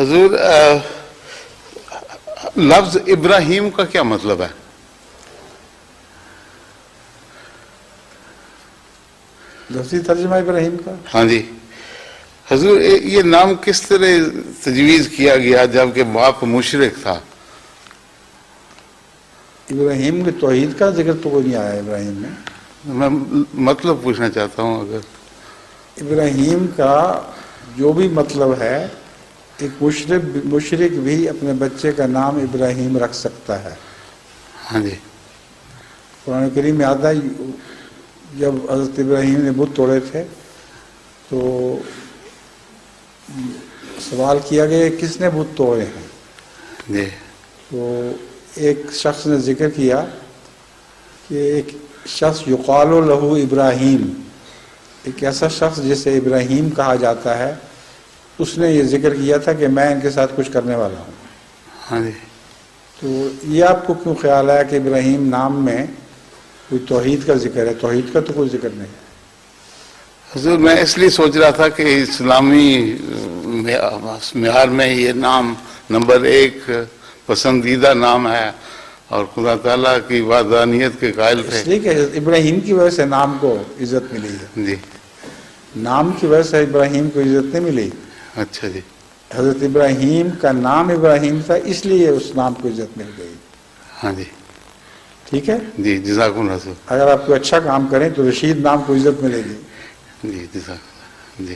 حضور لفظ ابراہیم کا کیا مطلب ہے؟ لفظی ترجمہ ابراہیم کا؟ ہاں جی۔ حضور یہ یہ نام کس طرح تجویز کیا گیا جبکہ باپ مشرق تھا؟ ابراہیم کی توحید کا ذکر تو کوئی نہیں آیا ابراہیم میں۔ میں مطلب پوچھنا چاہتا ہوں اگر۔ ابراہیم کا جو بھی مطلب ہے ایک مشرق مشرق بھی اپنے بچے کا نام ابراہیم رکھ سکتا ہے۔ ہاں جی۔ قرآن کریم میں آتا جب حضرت ابراہیم نے بت توڑے تھے تو سوال کیا گیا کس نے بت توڑے ہیں؟ جی۔ تو ایک شخص نے ذکر کیا کہ ایک شخص یقال و لہو ابراہیم۔ ایک ایسا شخص جسے ابراہیم کہا جاتا ہے اس نے یہ ذکر کیا تھا کہ میں ان کے ساتھ کچھ کرنے والا ہوں۔ ہاں جی۔ تو یہ آپ کو کیوں خیال آیا کہ ابراہیم نام میں کوئی توحید کا ذکر ہے؟ توحید کا تو کوئی ذکر نہیں۔ حضور میں اس لیے سوچ رہا تھا کہ اسلامی معیار میں یہ نام نمبر ایک پسندیدہ نام ہے اور خدا تعالیٰ کی وادانیت کے قائل اس تھے لیے کہ ابراہیم کی وجہ سے نام کو عزت ملی ہے۔ جی۔ نام کی وجہ سے ابراہیم کو عزت نہیں ملی۔ اچھا جی۔ حضرت ابراہیم کا نام ابراہیم تھا اس لیے اس نام کو عزت مل گئی۔ ہاں جی۔ ٹھیک ہے؟ جی جزاک اللہ اگر آپ کوئی اچھا کام کریں تو رشید نام کو عزت ملے گی۔ جی جزاک اللہ جی۔